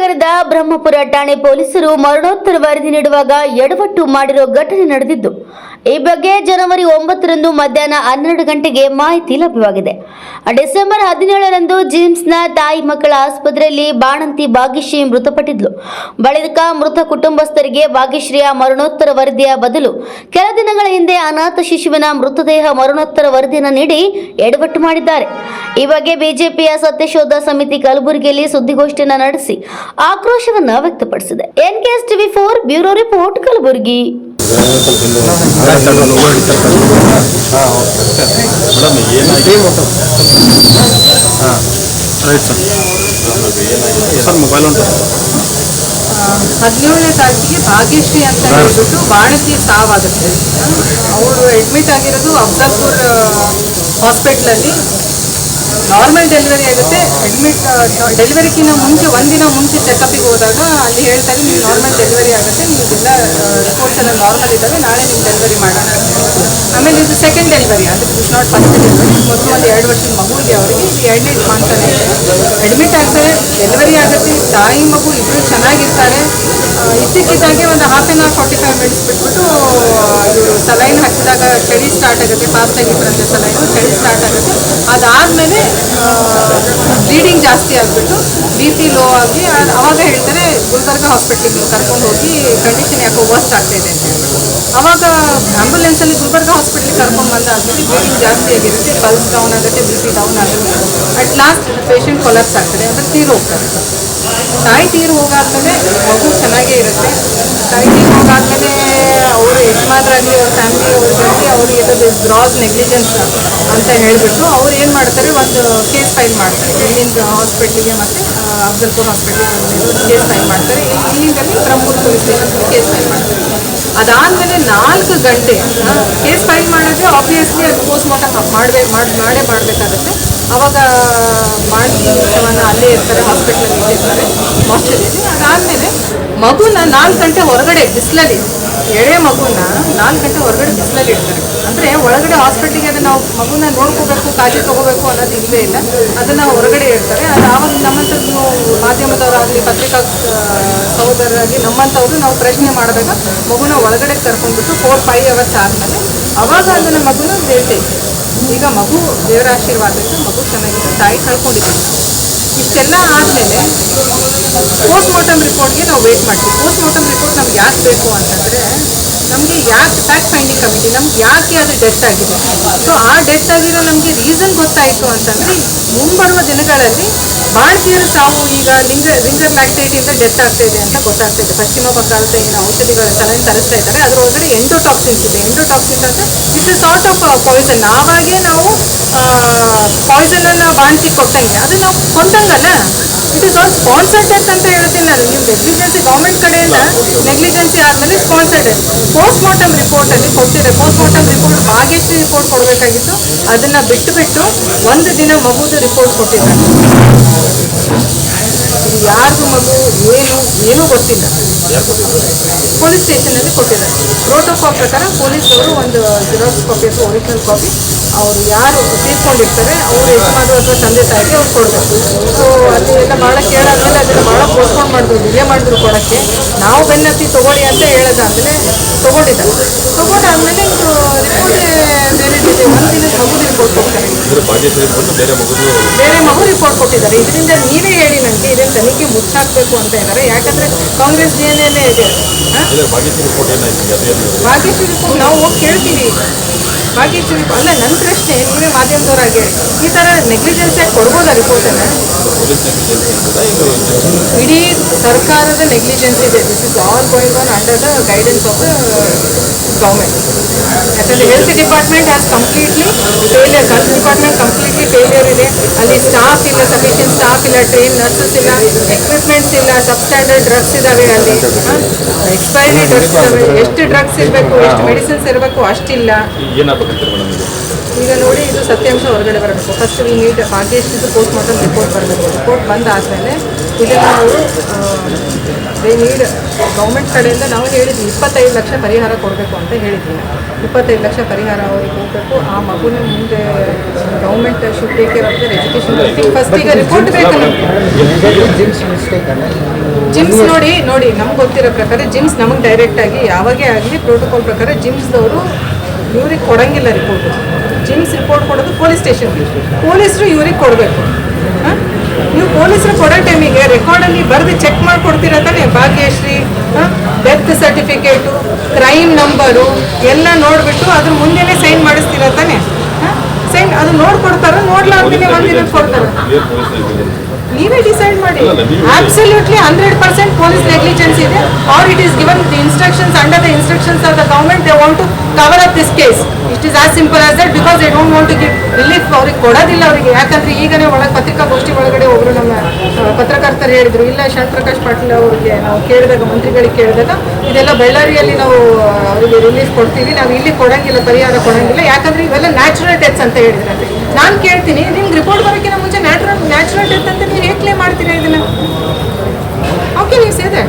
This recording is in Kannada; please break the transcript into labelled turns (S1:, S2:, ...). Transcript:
S1: ನಗರದ ಬ್ರಹ್ಮಪುರ ಠಾಣೆ ಪೊಲೀಸರು ಮರಣೋತ್ತರ ವರದಿ ನೀಡುವಾಗ ಎಡವಟ್ಟು ಮಾಡಿರೋ ಘಟನೆ ನಡೆದಿದ್ದು. ಈ ಬಗ್ಗೆ ಜನವರಿ ಒಂಬತ್ತರಂದು ಮಧ್ಯಾಹ್ನ ಹನ್ನೆರಡು ಗಂಟೆಗೆ ಮಾಹಿತಿ ಲಭ್ಯವಾಗಿದೆ. ಡಿಸೆಂಬರ್ ಹದಿನೇಳರಂದು ಜಿಮ್ಸ್ನ ತಾಯಿ ಮಕ್ಕಳ ಆಸ್ಪತ್ರೆಯಲ್ಲಿ ಬಾಣಂತಿ ಭಾಗ್ಯಶ್ರೀ ಮೃತಪಟ್ಟಿದ್ಲು. ಬಳಿಕ ಮೃತ ಕುಟುಂಬಸ್ಥರಿಗೆ ಭಾಗ್ಯಶ್ರೀಯ ಮರಣೋತ್ತರ ವರದಿಯ ಬದಲು ಕೆಲ ದಿನಗಳ ಹಿಂದೆ ಅನಾಥ ಶಿಶುವಿನ ಮೃತದೇಹ ಮರಣೋತ್ತರ ವರದಿಯನ್ನು ನೀಡಿ ಎಡವಟ್ಟು ಮಾಡಿದ್ದಾರೆ. ಈ ಬಗ್ಗೆ ಬಿಜೆಪಿಯ ಸತ್ಯಶೋಧ ಸಮಿತಿ ಕಲಬುರಗಿಯಲ್ಲಿ ಸುದ್ದಿಗೋಷ್ಠಿಯನ್ನು ನಡೆಸಿ ಆಕ್ರೋಶವನ್ನು ವ್ಯಕ್ತಪಡಿಸಿದೆ. NKS TV four bureau report Kalaburagi.
S2: Madam ಹಾಂ ರೈಟ್ ಸರ್ ಸರ್ ಮೊಬೈಲ್ ಉಂಟು
S3: ಹದಿನೇಳನೇ ತಾರೀಕಿಗೆ ಭಾಗ್ಯಶ್ರೀ ಅಂತ ಹೇಳ್ಬಿಟ್ಟು ಬಾಣಸಿ ಸಾವಾಗುತ್ತೆ ಅವರು ಅಡ್ಮಿಟ್ ಆಗಿರೋದು ಅಫ್ಜಲ್ಪುರ್ ಹಾಸ್ಪಿಟ್ಲಲ್ಲಿ ನಾರ್ಮಲ್ ಡೆಲಿವರಿ ಆಗುತ್ತೆ. ಅಡ್ಮಿಟ್ ಡೆಲಿವರಿಗಿಂತ ಮುಂಚೆ ಒಂದಿನ ಮುಂಚೆ ಚೆಕ್ಅಪ್ ಹೋದಾಗ ಅಲ್ಲಿ ಹೇಳ್ತಾರೆ ನೀವು ನಾರ್ಮಲ್ ಡೆಲಿವರಿ ಆಗುತ್ತೆ ನಿಮಗೆಲ್ಲ ರಿಪೋರ್ಟ್ಸ್ ಎಲ್ಲ ನಾರ್ಮಲ್ ಇದ್ದಾವೆ, ನಾಳೆ ನಿಮ್ಗೆ ಡೆಲಿವರಿ ಮಾಡೋಣ ಆಮೇಲೆ ಇದು ಸೆಕೆಂಡ್ ಡೆಲಿವರಿ ಅಂದರೆ ಇಟ್ಸ್ ನಾಟ್ ಫಸ್ಟ್ ಡೆಲಿವರಿ ಮೊದಲು ಒಂದು ಎರಡು ವರ್ಷದ ಮಗು ಇದೆ ಅವರಿಗೆ, ಇದು ಎರಡನೇ ಮಾಡ್ತಾನೆ ಅಡ್ಮಿಟ್ ಆಗ್ತಾರೆ ಡೆಲಿವರಿ ಆಗುತ್ತೆ, ತಾಯಿ ಮಗು ಇಬ್ಬರು ಚೆನ್ನಾಗಿರ್ತಾರೆ. ಇದ್ದಕ್ಕಿದ್ದಾಗೆ ಒಂದು half an hour forty five minutes ಇವರು ಸಲೈನ್ ಹಾಕಿದಾಗ ಚಳಿ ಸ್ಟಾರ್ಟ್ ಆಗುತ್ತೆ. ಫಾಸ್ಟಾಗಿ ಬರುತ್ತೆ ಸಲೈನು ಚಳಿ ಸ್ಟಾರ್ಟ್ ಆಗುತ್ತೆ. ಅದಾದಮೇಲೆ ಬ್ಲೀಡಿಂಗ್ ಜಾಸ್ತಿ ಆಗಿಬಿಟ್ಟು ಬಿ ಪಿ ಲೋ ಆಗಿ ಅವಾಗ ಹೇಳ್ತಾರೆ ಗುಲ್ಬರ್ಗ ಹಾಸ್ಪಿಟ್ಲಿಗೆ ಕರ್ಕೊಂಡು ಹೋಗಿ ಕಂಡೀಷನ್ ಯಾಕೋ ವರ್ಸ್ಟ್ ಆಗ್ತಾ ಇದೆ ಅಂತ ಹೇಳ್ಬಿಟ್ಟು ಅವಾಗ ಆಂಬುಲೆನ್ಸಲ್ಲಿ ಗುಲ್ಬರ್ಗ ಹಾಸ್ಪಿಟ್ಲಿಗೆ ಕರ್ಕೊಂಡು ಬಂದಾದ್ಮೇಲೆ ಬ್ಲೀಡಿಂಗ್ ಜಾಸ್ತಿ ಆಗಿರುತ್ತೆ ಪಲ್ಸ್ ಡೌನ್ ಆಗುತ್ತೆ ಬಿ ಪಿ ಡೌನ್ ಆಗುತ್ತೆ. ಅಟ್ ಲಾಸ್ಟ್ ಪೇಷಂಟ್ ಕೊಲಾಪ್ಸ್ ಆಗ್ತದೆ, ಅಂದರೆ ತೀರು ಹೋಗ್ತಾರೆ ತಾಯಿ ತೀರು ಹೋಗಾದ್ಮೇಲೆ ಮಗು ಚೆನ್ನಾಗೇ ಇರುತ್ತೆ. ತೀರು ಹೋಗಾದ್ಮೇಲೆ ಅವರು ಯಜಮಾನ್ರಾಗಲಿ ಅವ್ರ ಫ್ಯಾಮಿಲಿ ಅವ್ರಿಗಾಗಲಿ ಅವ್ರಿಗೆ ಇದು ಗ್ರಾಸ್ ನೆಗ್ಲಿಜೆನ್ಸ್ ಅಂತ ಹೇಳಿಬಿಟ್ಟು ಅವ್ರು ಏನು ಮಾಡ್ತಾರೆ, ಒಂದು ಕೇಸ್ ಫೈಲ್ ಮಾಡ್ತಾರೆ. ಇಲ್ಲಿಂದ ಹಾಸ್ಪಿಟ್ಲಿಗೆ ಮತ್ತು ಅಫ್ಜಲ್ಪುರ್ ಹಾಸ್ಪಿಟ್ಲಿಗೆ ಕೇಸ್ ಫೈಲ್ ಮಾಡ್ತಾರೆ. ಇಲ್ಲಿಂದಲ್ಲಿ ಬ್ರಹ್ಮಪುರ ಪೊಲೀಸ್ ಕೇಸ್ ಫೈಲ್ ಮಾಡ್ತಾರೆ. ಅದಾದಮೇಲೆ ನಾಲ್ಕು ಗಂಟೆ. ಕೇಸ್ ಫೈಲ್ ಮಾಡಿದ್ರೆ ಆಬ್ವಿಯಸ್ಲಿ ಅದು ಪೋಸ್ಟ್ ಮಾರ್ಟಮ್ ಮಾಡಬೇಕು ಮಾಡಿ ಮಾಡೇ ಮಾಡಬೇಕಾಗುತ್ತೆ. ಅವಾಗ, ಮಾಡಿ ಶವನ ಅಲ್ಲೇ ಇರ್ತಾರೆ ಹಾಸ್ಪಿಟ್ಲಲ್ಲಿ ಇಟ್ಟಿರ್ತಾರೆ ಮಾಸ್ಟರಿಯಲ್ಲಿ ಅದಾದಮೇಲೆ ಮಗುನ ನಾಲ್ಕು ಗಂಟೆ ಹೊರಗಡೆ ಬಿಸಿಲಲ್ಲಿ, ಎಳೆ ಮಗುನ ನಾಲ್ಕು ಗಂಟೆ ಹೊರಗಡೆ ಬಿಸಿಲಲ್ಲಿ ಇಡ್ತಾರೆ. ಅಂದರೆ ಒಳಗಡೆ ಹಾಸ್ಪಿಟ್ಲಿಗೆ ಅದನ್ನು ನಾವು ಮಗುನ ನೋಡ್ಕೋಬೇಕು, ಕಾಳಜಿ ತೊಗೋಬೇಕು ಅನ್ನೋದು ಇಲ್ಲವೇ ಇಲ್ಲ. ಅದನ್ನು ಹೊರಗಡೆ ಇಡ್ತಾರೆ. ಅದು ಆವಾಗ ನಮ್ಮಂಥದ್ದು ಮಾಧ್ಯಮದವರಾಗಲಿ, ಪತ್ರಿಕಾ ಸಹೋದರರಾಗಿ ನಮ್ಮಂಥವ್ರು ನಾವು ಪ್ರಶ್ನೆ ಮಾಡಿದಾಗ ಮಗುನ ಒಳಗಡೆ ಕರ್ಕೊಂಡ್ಬಿಟ್ಟು ಫೋರ್ ಫೈವ್ ಅವರ್ಸ್ ಆದಮೇಲೆ ಅವಾಗ ಅದನ್ನು ಮಗುನ ಹೇಳ್ತೇವೆ ಈಗ ಮಗು ದೇವರ ಆಶೀರ್ವಾದದಿಂದ ಮಗು ಚೆನ್ನಾಗಿದೆ, ತಾಯಿ ಕಳ್ಕೊಂಡಿದ್ದೀವಿ ಇಷ್ಟೆಲ್ಲ ಆದಮೇಲೆ ಪೋಸ್ಟ್ ಮಾರ್ಟಮ್ ರಿಪೋರ್ಟ್ಗೆ ನಾವು ವೇಟ್ ಮಾಡ್ತೀವಿ. ಪೋಸ್ಟ್ ಮಾರ್ಟಮ್ ರಿಪೋರ್ಟ್ ನಮ್ಗೆ ಯಾಕೆ ಬೇಕು ಅಂತಂದರೆ ನಮಗೆ ಯಾಕೆ ಫ್ಯಾಕ್ಟ್ ಫೈಂಡಿಂಗ್ ಕಮಿಟಿ ನಮ್ಗೆ ಯಾಕೆ ಅದು ಡೆತ್ ಆಗಿದೆ? ಸೊ ಆ ಡೆತ್ ಆಗಿರೋ ನಮಗೆ ರೀಸನ್ ಗೊತ್ತಾಯಿತು ಅಂತಂದರೆ, ಮುಂಬರುವ ದಿನಗಳಲ್ಲಿ ಭಾರತೀಯರು ತಾವು ಈಗ ಲಿಂಗ ಲಿಂಗ ಲ್ಯಾಕ್ಟೈಟಿಂದ ಡೆತ್ ಆಗ್ತಾ ಇದೆ ಅಂತ ಗೊತ್ತಾಗ್ತಾ ಪಶ್ಚಿಮ ಬಂಗಾಳದಲ್ಲಿ ಏನು ಔಷಧಿಗಳ ಸಲಹೆ ತರಿಸ್ತಾ ಇದ್ದಾರೆ. ಅದರೊಳಗಡೆ ಎಂಡೋಟಾಕ್ಸಿನ್ಸ್ ಇದೆ. ಎಂಡೋಟಾಕ್ಸಿನ್ಸ್ ಅಂತ it's a sort of poison ನಾವಾಗೇ ನಾವು ಪಾಯ್ಸನನ್ನು ಬಾಣಿಸಿ ಕೊಟ್ಟಂಗೆ ಅದು ನಾವು ಕೊಂದಂಗಲ್ಲ ಇಟ್ ಇಸ್ ಆಲ್ ಸ್ಪಾನ್ಸರ್ಡ್ ಅಂತ ಹೇಳ್ತೀನಿ ನಾನು ನೀವು ನೆಗ್ಲಿಜೆನ್ಸಿ ಗೌರ್ಮೆಂಟ್ ಕಡೆಯಿಂದ ನೆಗ್ಲಿಜೆನ್ಸಿ ಆದಮೇಲೆ ಸ್ಪಾನ್ಸರ್ಡ್ ಡೆತ್ ಪೋಸ್ಟ್ ಮಾರ್ಟಮ್ ರಿಪೋರ್ಟಲ್ಲಿ ಕೊಟ್ಟಿದೆ. Post mortem report Bhagyashree report ಕೊಡಬೇಕಾಗಿತ್ತು. ಅದನ್ನ ಬಿಟ್ಟು ಬಿಟ್ಟು ಒಂದು ದಿನ ಮಗುದು ರಿಪೋರ್ಟ್ ಕೊಟ್ಟಿದ್ದಾರೆ. ಇದು ಯಾರಿಗೂ ಮಗು ಏನು ಏನೂ ಗೊತ್ತಿಲ್ಲ. ಪೊಲೀಸ್ ಸ್ಟೇಷನಲ್ಲಿ ಕೊಟ್ಟಿದ್ದಾರೆ. ಪ್ರೋಟೋಕಾಲ್ ಪ್ರಕಾರ ಪೊಲೀಸರು ಒಂದು ಜೆರಾಕ್ಸ್ ಕಾಪಿ ಅಥವಾ ಒರಿಜಿನಲ್ ಕಾಪಿ ಅವರು ಯಾರು ತೀರ್ಕೊಂಡಿರ್ತಾರೆ ಅವರು ಯಜಮಾನರು ಅಥವಾ ತಂದೆ ತಾಯಿಗೆ ಅವ್ರು ಕೊಡಬೇಕು. ಸೊ ಅದನ್ನೆಲ್ಲ ಭಾಳ ಕೇಳಾದ್ಮೇಲೆ ಅದನ್ನು ಭಾಳ ಪೋಸ್ಟ್ಪೋನ್ ಮಾಡಿದ್ರು ಡಿಲೇ ಮಾಡಿದ್ರು ಕೊಡೋಕ್ಕೆ. ನಾವು ಬೆನ್ನತ್ತಿ ತಗೊಳ್ಳಿ ಅಂತ ಹೇಳೋದಾದ್ಮೇಲೆ ತಗೊಂಡಿದ್ದಾರೆ. ತೊಗೊಂಡಾದ್ಮೇಲೆ ಇದು ರಿಪೋರ್ಟ್ ಬೇರೆ ಒಂದು ದಿನದ ಮಗು ರಿಪೋರ್ಟ್ ಕೊಡ್ತಾರೆ.
S2: ಬೇರೆ
S3: ಮಗು ರಿಪೋರ್ಟ್ ಕೊಟ್ಟಿದ್ದಾರೆ. ಇದರಿಂದ ನೀವೇ ಹೇಳಿ ನನಗೆ ಇದನ್ನು ತನಿಖೆ ಮುಚ್ಚಾಕಬೇಕು ಅಂತ ಇದ್ದಾರೆ ಯಾಕಂದ್ರೆ ಕಾಂಗ್ರೆಸ್ ಎನೇ ಇದೆ.
S2: ಭಾಗ್ಯಶ್ರೀ ರಿಪೋರ್ಟ್
S3: ನಾವು ಹೋಗಿ ಕೇಳ್ತೀವಿ. ರಿಪೋರ್ಟ್ ಅಲ್ಲ ನನ್ನ ಪ್ರಶ್ನೆ, ನೀವೇ ಮಾಧ್ಯಮದವರಾಗಿ ಈ ಥರ ನೆಗ್ಲಿಜೆನ್ಸ್ ಆಗಿ ಕೊಡ್ಬೋದಾ ರಿಪೋರ್ಟ್
S2: ಪೊಲೀಸ್ ನೆಗ್ಲಿಜೆನ್ಸ್ ಇರ್ತದ ಇದು
S3: ಇಡೀ ಸರ್ಕಾರದ ನೆಗ್ಲಿಜೆನ್ಸ್ ಇದೆ. This is all going on under the guidance of the government ಯಾಕಂದರೆ health department has completely failure health department completely failure ಇದೆ. ಅಲ್ಲಿ ಸ್ಟಾಫ್ ಇಲ್ಲ ಸಫಿಷಿಯಂಟ್ ಸ್ಟಾಫ್ ಇಲ್ಲ ಟ್ರೈನ್ ನರ್ಸಸ್ ಇಲ್ಲ ಎಕ್ವಿಪ್ಮೆಂಟ್ಸ್ ಇಲ್ಲ ಸಬ್ಸ್ಟ್ಯಾಂಡರ್ಡ್ ಡ್ರಗ್ಸ್ ಇದ್ದಾವೆ ಅಲ್ಲಿ. ಎಕ್ಸ್ಪೈರಿ ಡ್ರಗ್ಸ್ ಇದ್ದಾವೆ ಎಷ್ಟು ಡ್ರಗ್ಸ್ ಇರಬೇಕು, ಎಷ್ಟು ಮೆಡಿಸಿನ್ಸ್ ಇರಬೇಕು, ಅಷ್ಟಿಲ್ಲ.
S2: ಏನಾಗಬೇಕಂತೀರಿ ಮೇಡಮ್ ಇದು.
S3: ಈಗ ನೋಡಿ ಇದು ಸತ್ಯಾಂಶ ಹೊರಗಡೆ ಬರಬೇಕು. ಫಸ್ಟ್ ವಿ ನೀಟ್ ಭಾಗ್ಯಶ್ರೀದು ಪೋಸ್ಟ್ ಮಾರ್ಟಮ್ ರಿಪೋರ್ಟ್ ಬರಬೇಕು. ರಿಪೋರ್ಟ್ ಬಂದಾದಮೇಲೆ ಇದನ್ನು ನಾವು ದೇ ನೀಡ್ ಗೌರ್ಮೆಂಟ್ ಕಡೆಯಿಂದ ನಾವು ಹೇಳಿದ್ವಿ ಇಪ್ಪತ್ತೈದು ಲಕ್ಷ ಪರಿಹಾರ ಕೊಡಬೇಕು ಅಂತ ಹೇಳಿದ್ವಿ. ಇಪ್ಪತ್ತೈದು ಲಕ್ಷ ಪರಿಹಾರ ಅವ್ರಿಗೆ ಹೋಗಬೇಕು ಆ ಮಗುನ ಮುಂದೆ government should take care of their education first ಈಗ ರಿಪೋರ್ಟ್ ಬೇಕು ನಮಗೆ. ಜಿಮ್ಸ್ ನೋಡಿ ನೋಡಿ ನಮ್ಗೆ ಗೊತ್ತಿರೋ ಪ್ರಕಾರ ಜಿಮ್ಸ್ ನಮಗೆ ಡೈರೆಕ್ಟಾಗಿ ಯಾವಾಗೇ ಆಗಲಿ ಪ್ರೋಟೋಕಾಲ್ ಪ್ರಕಾರ ಜಿಮ್ಸ್ದವರು ಇವ್ರಿಗೆ ಕೊಡಂಗಿಲ್ಲ ರಿಪೋರ್ಟ್ ಜಿಮ್ಸ್ ರಿಪೋರ್ಟ್ ಕೊಡೋದು ಪೊಲೀಸ್ ಸ್ಟೇಷನ್ ಪೊಲೀಸರು ಇವ್ರಿಗೆ ಕೊಡಬೇಕು. ನೀವು ಪೊಲೀಸರು ಕೊಡೋ ಟೈಮಿಗೆ ರೆಕಾರ್ಡಲ್ಲಿ ಬರೆದು ಚೆಕ್ ಮಾಡಿಕೊಡ್ತೀರ ತಾನೇ? Bhagyashree death certificate crime number ಎಲ್ಲ ನೋಡಿಬಿಟ್ಟು ಅದ್ರ ಮುಂದೆನೇ ಸೈನ್ ಮಾಡಿಸ್ತೀರ ತಾನೆ? ಸೈನ್ ಅದು ನೋಡ್ಕೊಡ್ತಾರ ನೋಡ್ಲಾರ್ದೇನೆ ಒಂದಿನ ಕೊಡ್ತಾರ ನೀವೇ ಡಿಸೈಡ್ ಮಾಡಿ. Absolutely hundred percent police negligence ಇದೆ. Or it is given the instructions under the instructions of the government they want to cover up this case it is as simple as that because they don't want to give relief ಅವ್ರಿಗೆ ಕೊಡೋದಿಲ್ಲ ಅವರಿಗೆ. ಯಾಕಂದ್ರೆ ಈಗನೇ ಒಳಗೆ ಪತ್ರಿಕಾಗೋಷ್ಠಿ ಒಳಗಡೆ ಒಬ್ರು ನಮ್ಮ ಪತ್ರಕರ್ತರು ಹೇಳಿದ್ರು, ಇಲ್ಲ ಶಾಂತ್ ಪ್ರಕಾಶ್ ಪಾಟೀಲ್ ಅವ್ರಿಗೆ ನಾವು ಕೇಳಿದಾಗ, ಮಂತ್ರಿಗಳಿಗೆ ಕೇಳಿದಾಗ, ಇದೆಲ್ಲ ಬಳ್ಳಾರಿಯಲ್ಲಿ ನಾವು ಅವರಿಗೆ ರಿಲೀಫ್ ಕೊಡ್ತೀವಿ, ನಾವು ಇಲ್ಲಿ ಕೊಡಂಗಿಲ್ಲ, ಪರಿಹಾರ ಕೊಡಂಗಿಲ್ಲ, ಯಾಕಂದ್ರೆ ಇವೆಲ್ಲ ನ್ಯಾಚುರಲ್ ಡೆತ್ಸ್ ಅಂತ ಹೇಳಿದ್ರಂತೆ. ನಾನು ಕೇಳ್ತೀನಿ, ನಿಮ್ಗೆ ರಿಪೋರ್ಟ್ ಬರೋಕ್ಕಿಂತ ಮುಂಚೆ ನ್ಯಾಚುರಲ್ ನ್ಯಾಚುರಲ್ ಡೆತ್ ಅಂತ ನೀವು ಹೇಗೆ ಕ್ಲೇಮ್ ಮಾಡ್ತೀರಾ ಇದನ್ನ? ಓಕೆ ನೀವು ಸೇದೆ